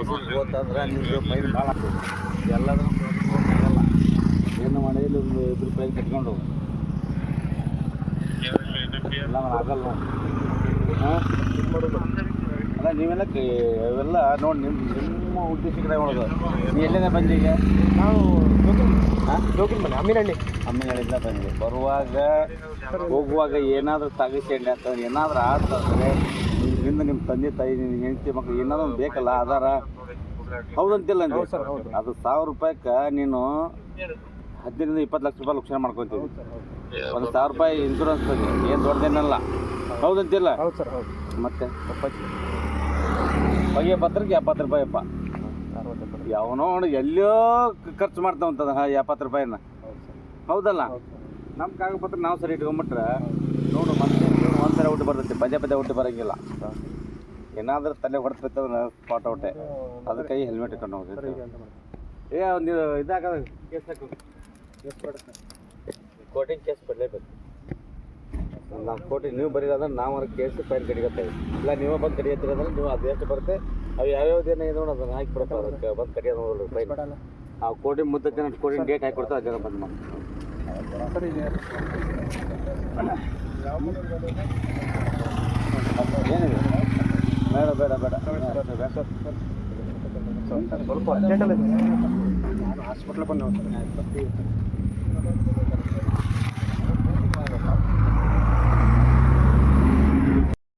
ಭಾಳ ಆಗಲ್ಲ ಏನು ಮನೆಯಲ್ಲಿ ಒಂದು ಇಬ್ಬರು ಪೈರು ಕಟ್ಕೊಂಡು ಹೋಗು. ಇಲ್ಲ ನಾನು ಆಗಲ್ಲ ಅಲ್ಲ ನೀವೆಲ್ಲ ಇವೆಲ್ಲ ನೋಡಿ ನಿಮ್ಮ ನಿಮ್ಮ ಉದ್ದೇಶಕ್ಕೆ ಕಡೆ ಮಾಡೋದು ನೀ ಎಲ್ಲಿಂದ ಬಂದಿ ಈಗ? ನಾವು ಹಾಂ? ಜೋಗಿನ ಮನೆ ಅಮ್ಮಿನಹಳ್ಳಿ. ಅಮ್ಮಿಗಳಿಂದ ಬಂದ್ವಿ ಬರುವಾಗ ಹೋಗುವಾಗ ಏನಾದರೂ ತಗಸ್ಕೊಂಡೆ ಅಂತ ಏನಾದರೂ ಆತಂದ್ರೆ ನಿಮ್ಮಿಂದ ನಿಮ್ಮ ತಂದೆ ತಾಯಿ ನಿನ್ನ ಹೆಂಡತಿ ಮಕ್ಳು ಏನಾದ್ರು ಒಂದ್ ಬೇಕಲ್ಲ ಆಧಾರ? ಹೌದಂತಿಲ್ಲ ನೀವು. ಅದು ಸಾವಿರ ರೂಪಾಯಿಗೆ ನೀನು ಹದಿನೈದರಿಂದ ಇಪ್ಪತ್ತು ಲಕ್ಷ ರೂಪಾಯಿ ಲಕ್ಷಣ ಮಾಡ್ಕೊತೀವಿ. ಒಂದು ಸಾವಿರ ರೂಪಾಯಿ ಇನ್ಶೂರೆನ್ಸ್ ಏನು ದೊಡ್ಡದೇನಲ್ಲ. ಹೌದಂತಿಲ್ಲ? ಮತ್ತೆ? ಬಗೆ ಪತ್ರಕ್ಕೆ ಎಪ್ಪತ್ತು ರೂಪಾಯಿ ಅಪ್ಪ. ಯಾವನೋ ಎಲ್ಲೋ ಖರ್ಚು ಮಾಡ್ತಾವಂತದ ಎಪ್ಪತ್ತು ರೂಪಾಯಿನ. ಹೌದಲ್ಲ? ನಮ್ಮ ಕಾಗಪತ್ರ ನಾವು ಸರಿ ಇಟ್ಕೊಂಬಿಟ್ರೆ ನೋಡು ಮತ್ತೆ ಒಂದು ಸಲ ಊಟ ಬರ್ತೈತಿ ಪದೇ ಪದೇ ಊಟ ಬರೋಂಗಿಲ್ಲ. ಏನಾದ್ರೂ ತಲೆ ಹೊಡೆದ್ಬಿತ್ತಂದ್ರೆ ಸ್ಪಾಟ್ ಔಟೆ ಅದಕ್ಕೆ ಹೆಲ್ಮೆಟ್ ಇಟ್ಕೊಂಡು ಹೋಗ್ತೈತಿ ಏ ಒಂದು ಇದಾಗದ ಕೇಸ್ ಹಾಕು. ಎಷ್ಟು ಕೊಡುತ್ತೆ ಕೋರ್ಟಿಂಗ್ ಕೇಸ್ ಕೊಡಲೇಬೇಕು. ನಾವು ಕೋಟಿ ನೀವು ಬರೀರಾದ್ರೆ ನಾವು ಅವ್ರ ಕೇಸ್ ಫೈನ್ ಕಡಿಗತ್ತೇವೆ ಇಲ್ಲ ನೀವೇ ಬಂದು ಕಡಿಯತ್ತೀರಿ ಅಂದ್ರೆ ನೀವು ಅದು ಎಷ್ಟು ಬರುತ್ತೆ. ಅವು ಯಾವ್ಯಾವ್ದು ಏನೋ ಇದೆ ನೋಡಿ ಅದನ್ನು ಹಾಕಿ ಕೊಡ್ತಾರೆ ಅದಕ್ಕೆ. ಬಂದು ಕಡಿಯೋದು ಫೈನ್ ಆ ಕೋಟಿ ಮುದ್ದಕ್ಕೆ ಕೋಟಿಂಗ್ ಡೇಟ್ ಹಾಕಿ ಕೊಡ್ತಾರೆ ಅದನ್ನು ಬಂದು ಮಾಡಿ ಸರ್ ಈಗ ಏನಿದೆ ಬೇಡ ಬೇಡ ಬೇಡ ಬೇಡ ಸ್ವಲ್ಪ ಅರ್ಜೆಂಟಲ್ಲಿ ನಾನು ಹಾಸ್ಪಿಟ್ಲಿಗೆ ಬಂದೆ